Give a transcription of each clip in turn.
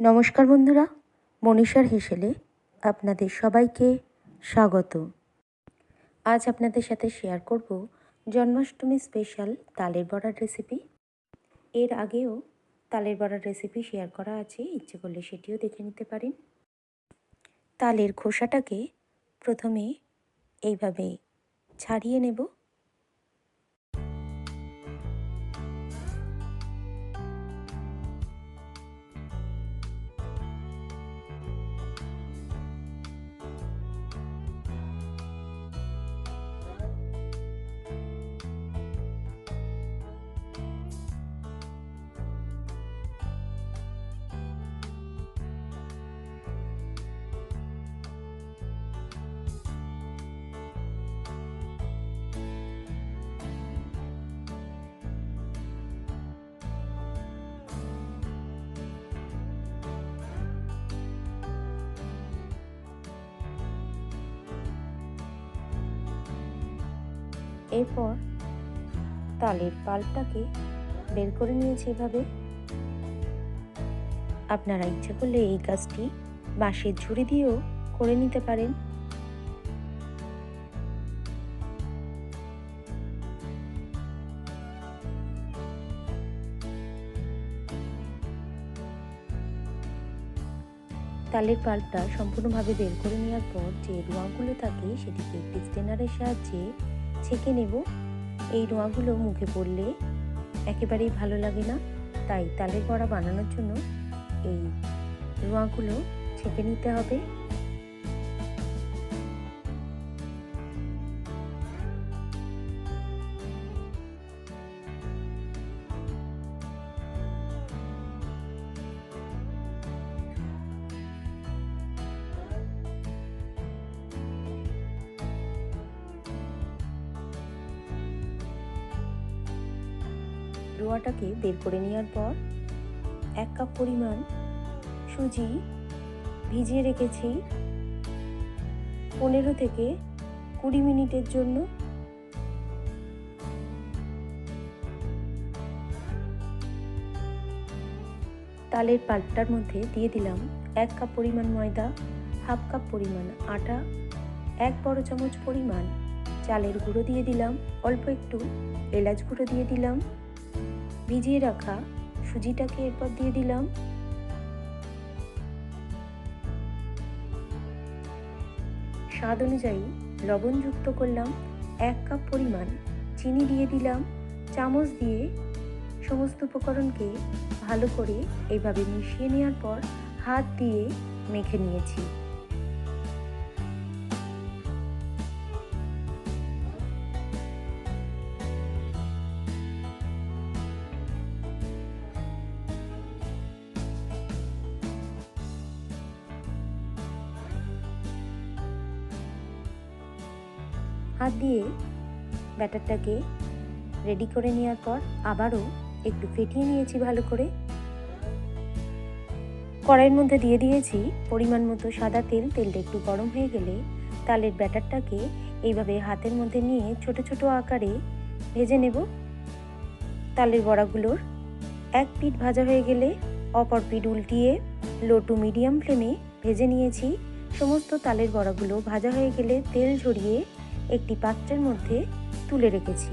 নমস্কার বন্ধুরা, মনীষার হেসেলে আপনাদের সবাইকে স্বাগত। আজ আপনাদের সাথে শেয়ার করব জন্মাষ্টমী স্পেশাল তালের বড়ার রেসিপি এর আগেও তালের বড়ার রেসিপি শেয়ার করা আছে, ইচ্ছে করলে সেটিও দেখে নিতে পারেন। তালের খোসাটাকে প্রথমে এইভাবে ছাড়িয়ে নেব। এরপর তালের পাল্পটাকে বের করে নিয়েছি এভাবে। আপনারা ইচ্ছে করলে এই কাজটি বাঁশের ঝুড়ি দিয়েও করে নিতে পারেন। তালের পাল্পটা সম্পূর্ণভাবে বের করে নেওয়ার পর যে রোয়াগুলো থাকে সেটিকে একটি স্টেনারের সাহায্যে ছেঁকে নেব। এই রোঁয়াগুলো মুখে পড়লে একেবারেই ভালো লাগে না। তাই তালের বড়া বানানোর জন্য এই রোঁয়াগুলো ছেঁকে নিতে হবে। রোয়াটাকে বের করে নেওয়ার পর এক কাপ পরিমাণ সুজি ভিজিয়ে রেখেছি। পনেরো থেকে কুড়ি মিনিটের জন্য। তালের পাল্পটার মধ্যে দিয়ে দিলাম এক কাপ পরিমাণ ময়দা, হাফ কাপ পরিমাণ আটা, এক বড় চামচ পরিমাণ চালের গুঁড়ো দিয়ে দিলাম, অল্প একটু এলাচ গুঁড়ো দিয়ে দিলাম। ভিজিয়ে রাখা সুজিটাকে এরপর দিয়ে দিলাম। স্বাদ অনুযায়ী লবণ যুক্ত করলাম এক কাপ পরিমাণ চিনি দিয়ে দিলাম। চামচ দিয়ে সমস্ত উপকরণকে ভালো করে এইভাবে মিশিয়ে নেওয়ার পর হাত দিয়ে মেখে নিয়েছি। হাত দিয়ে ব্যাটারটাকে রেডি করে নেওয়ার পর আবারও একটু ফেটিয়ে নিয়েছি ভালো করে। কড়াইয়ের মধ্যে দিয়ে দিয়েছি পরিমাণ মতো সাদা তেল। তেলটা একটু গরম হয়ে গেলে তালের ব্যাটারটাকে এইভাবে হাতের মধ্যে নিয়ে ছোট ছোট আকারে ভেজে নেব। তালের বড়াগুলোর এক পিঠ ভাজা হয়ে গেলে অপর পিঠ উল্টিয়ে লো টু মিডিয়াম ফ্লেমে ভেজে নিয়েছি। সমস্ত তালের বড়াগুলো ভাজা হয়ে গেলে তেল ঝরিয়ে একটি পাত্রের মধ্যে তুলে রেখেছি।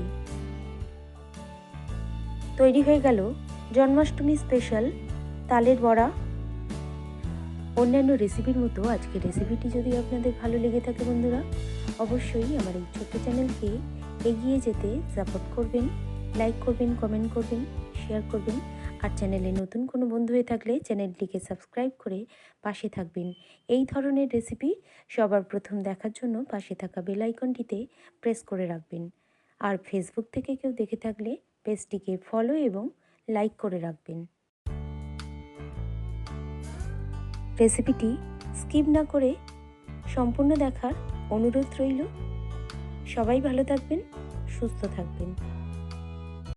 তৈরি হয়ে গেল জন্মাষ্টমী স্পেশাল তালের বড়া। অন্যান্য রেসিপির মতো আজকের রেসিপিটি যদি আপনাদের ভালো লেগে থাকে বন্ধুরা, অবশ্যই আমার এই ছোট্ট চ্যানেলকে এগিয়ে যেতে সাপোর্ট করবেন, লাইক করবেন, কমেন্ট করবেন, শেয়ার করবেন। আর চ্যানেলে নতুন কোনো বন্ধু হয়ে থাকলে চ্যানেলটিকে সাবস্ক্রাইব করে পাশে থাকবেন। এই ধরনের রেসিপি সবার প্রথম দেখার জন্য পাশে থাকা বেল আইকনটিতে প্রেস করে রাখবেন। আর ফেসবুক থেকে কেউ দেখে থাকলে পেজটিকে ফলো এবং লাইক করে রাখবেন। রেসিপিটি স্কিপ না করে সম্পূর্ণ দেখার অনুরোধ রইল। সবাই ভালো থাকবেন, সুস্থ থাকবেন।